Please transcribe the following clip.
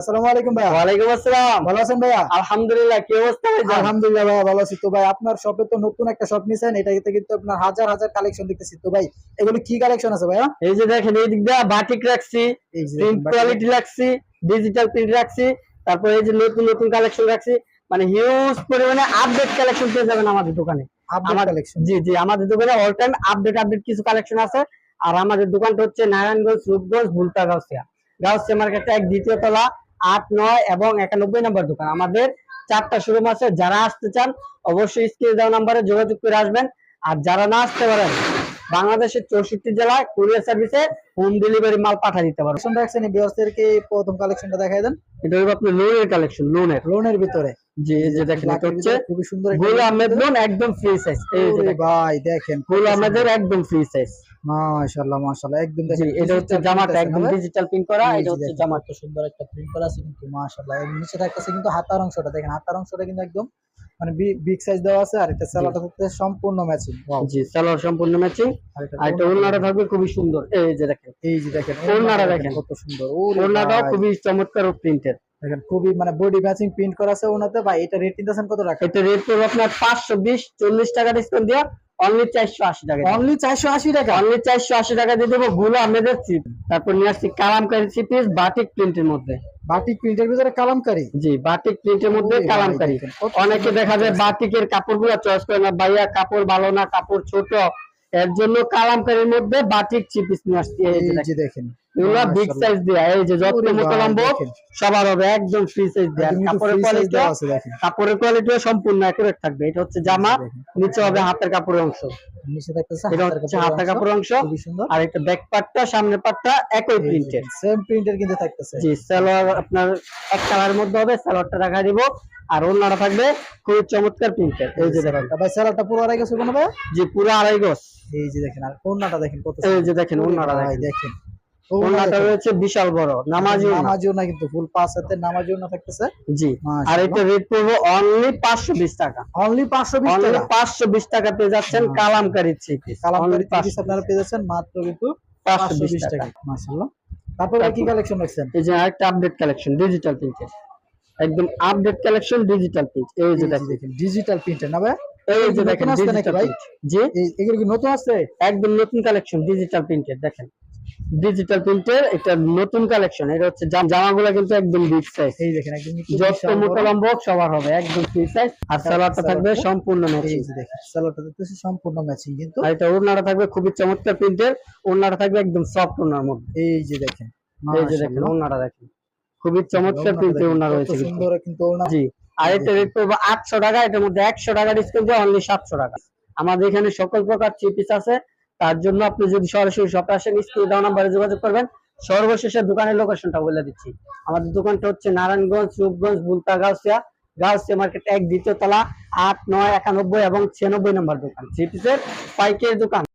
আসসালামু আলাইকুম ভাইয়া। ওয়ালাইকুম আসসালাম। ভালো আছেন ভাইয়া? আলহামদুলিল্লাহ কি অবস্থা আলহামদুলিল্লাহ ভাইয়া ভালো আছি। তো ভাই আপনার শপে তো নতুন একটা শপ নিছেন এটাতে কিন্তু আপনার হাজার হাজার কালেকশন দেখতেছি। তো ভাই এগুলো কি কালেকশন আছে ভাইয়া? এই যে দেখেন এই দিক দিয়ে বাটিক রাখছি প্রিন্ট কোয়ালিটি রাখছি ডিজিটাল প্রিন্ট রাখছি তারপর এই যে নতুন নতুন কালেকশন রাখছি মানে হিউজ পরিমাণে আপডেট কালেকশন পেয়ে যাবেন আমাদের দোকানে। আপডেট কালেকশন জি জি আমাদের দোকানে অল টাইম আপডেট আপডেট কিছু কালেকশন আছে। আর আমাদের দোকানটা হচ্ছে নারায়ণগঞ্জ রূপগঞ্জ ভুলতা গাউসিয়া। গাউসিয়া মার্কেটে এক দ্বিতীয় তলা আট নয় এবং একানব্বই নম্বর দোকান। আমাদের চারটা শোরুম আছে। যারা আসতে চান অবশ্যই স্ক্রিনে দেওয়া নাম্বারে যোগাযোগ করে আসবেন। আর যারা না আসতে পারেন বাংলাদেশের চৌষট্টি জেলায় কুরিয়ার সার্ভিসে হোম ডেলিভারি মাল পাঠিয়ে দিতে পারবেন। কালেকশন রাখছেন এই বিয়ার্সদেরকে প্রথম কালেকশনটা দেখাই দেন। এটা হলো আপনার লোনের কালেকশন লোনের লোনের ভিতরে। জি যে দেখেন এটা হচ্ছে খুবই সুন্দর গুল আহমেদ লোন একদম ফ্রি সাইজ এই যে ভাই দেখেন গুল আহমেদের একদম ফ্রি সাইজ মাশাআল্লাহ মাশাআল্লাহ। একদম এটা হচ্ছে জামাটা একদম? ডিজিটাল প্রিন্ট করা এটা হচ্ছে জামাটা সুন্দর একটা প্রিন্ট করা আছে কিন্তু। মাশাআল্লাহ এর নিচে থাকতেছে কিন্তু হাতার অংশটা। দেখেন হাতার অংশটা কিন্তু একদম মানে বিগ সাইজ দেওয়া আছে আর এটা সেলাটা থাকতে সম্পূর্ণ ম্যাচিং জি সালোয়ার সম্পূর্ণ ম্যাচিং আর এটা ওড়নাটা থাকবে খুবই সুন্দর। এই যে দেখেন এই যে দেখেন ওড়নাটা দেখেন। কত সুন্দর। ভাই, খুবই চমৎকার প্রিন্টের দেখেন খুবই মানে বডি ম্যাচিং প্রিন্ট করা আছে ওনাতে ভাই এটা রেট নিতেছেন কত টাকা? এটা রেট পড়বে আপনার পাঁচশো বিশ চল্লিশ টাকা ডিসকাউন্ট দিয়া অনলি চারশো আশি টাকা অনলি চারশো আশি টাকা? অনলি চারশো আশি টাকা দিয়ে দেবো গুলো আমাদের চিপ তারপর নিয়ে আসছি কালামকারি বাটিক প্রিন্টের মধ্যে। বাটিক প্রিন্টের ভিতরে কালামকারি জি বাটিক প্রিন্টের মধ্যে কালামকারি অনেকে দেখা যায় বাটিকের কাপড়গুলা চয়েস করে না ভাইয়া কাপড় ভালো না কাপড় ছোট। এর জন্য কালামকারীর মধ্যে বাটিক চিপিস নিয়ে আসছি এই যে দেখেন। এগুলা বিগ সাইজ দেয়া এই যে যত মোটা লম্ব সবার হবে একদম ফ্রি সাইজ দেয়া। কাপড়ের কোয়ালিটি কাপড়ের কোয়ালিটিও সম্পূর্ণ একুরেট থাকবে। এটা হচ্ছে জামা। নিচে হবে হাতের কাপড়ের অংশ। নিচে থাকতেছে এটা হচ্ছে অংশ আর এটা ব্যাক পার্টটা সামনের পার্টটা একই প্রিন্টের সেম প্রিন্টের কিন্তু থাকতেছে। জি সালোয়ার আপনার এক কালারের মধ্যে হবে সালোয়ারটা রাখা দিব। আর থাকবে খুব চমৎকার প্রিন্টের এই যে দেখেন। ভাই সেলারটা পুরো আড়াই জি পুরো আড়াই গজ। এই যে দেখেন আর দেখেন কত এই যে দেখেন। দেখেন। ওড়নাটা রয়েছে বিশাল বড়। নামাজি ওড়না। না কিন্তু ফুল পাঁচ হাতে নামাজিও না থাকতেছে। জি আর এটা রেট পড়বে অনলি পাঁচশো বিশ টাকা। অনলি পাঁচশো বিশ অনলি টাকা? পাঁচশো বিশ টাকা পেয়ে যাচ্ছেন। থ্রি পিস কালামকারি পিস আপনারা পেয়ে যাচ্ছেন মাত্র কিন্তু পাঁচশো পাঁচশো বিশ বিশ টাকা। টাকা। মাশাআল্লাহ। তারপরে কি কালেকশন রাখছেন এই যে আরেকটা আপডেট কালেকশন ডিজিটাল প্রিন্টের একদম আপডেট কালেকশন ডিজিটাল প্রিন্ট এই যে দেখেন। ডিজিটাল প্রিন্টের না ভাই? এই যে নতুন দেখেন ডিজিটাল প্রিন্ট জি? এগুলো কি নতুন আসছে? একদম নতুন কালেকশন ডিজিটাল প্রিন্টের দেখেন। ডিজিটাল প্রিন্টের এটা নতুন কালেকশন এটা হচ্ছে জাম- জামাগুলো কিন্তু একদম বিগ সাইজ এই দেখেন একদম যত। মোটা লম্ব সবার হবে একদম ফ্রি সাইজ আর সালোয়ারটা থাকবে সম্পূর্ণ ম্যাচিং দেখেন সালোয়ারটা দেখতেছি সম্পূর্ণ ম্যাচিং কিন্তু। আর এটা ওড়নাটা থাকবে খুবই চমৎকার প্রিন্টের ওড়নাটা থাকবে একদম সফট ওড়নার মধ্যে। এই যে দেখেন এই যে দেখেন ওড়নাটা দেখেন। খুবই চমৎকার প্রিন্টের ওড়না রয়েছে। সুন্দর কিন্তু ওড়না। জি আর এটা রেট পড়বে আটশো টাকা এটার মধ্যে একশো টাকা ডিসকাউন্ট দিয়ে অনলি সাতশো টাকা। আমাদের এখানে সকল প্রকার থ্রি পিস আছে তার জন্য আপনি যদি সরাসরি শপে আসেন, স্ক্রিনে দেওয়া নাম্বারে যোগাযোগ করবেন। সর্বশেষে দোকানের লোকেশনটা বলে দিচ্ছি। আমাদের দোকানটা হচ্ছে নারায়ণগঞ্জ, রূপগঞ্জ, বুলতা, গাউসিয়া। গাউসিয়া মার্কেট এক, দ্বিতীয় তলা, আট, নয়, একানব্বই এবং ছিয়ানব্বই নম্বর দোকান। থ্রি পাইকারি দোকান।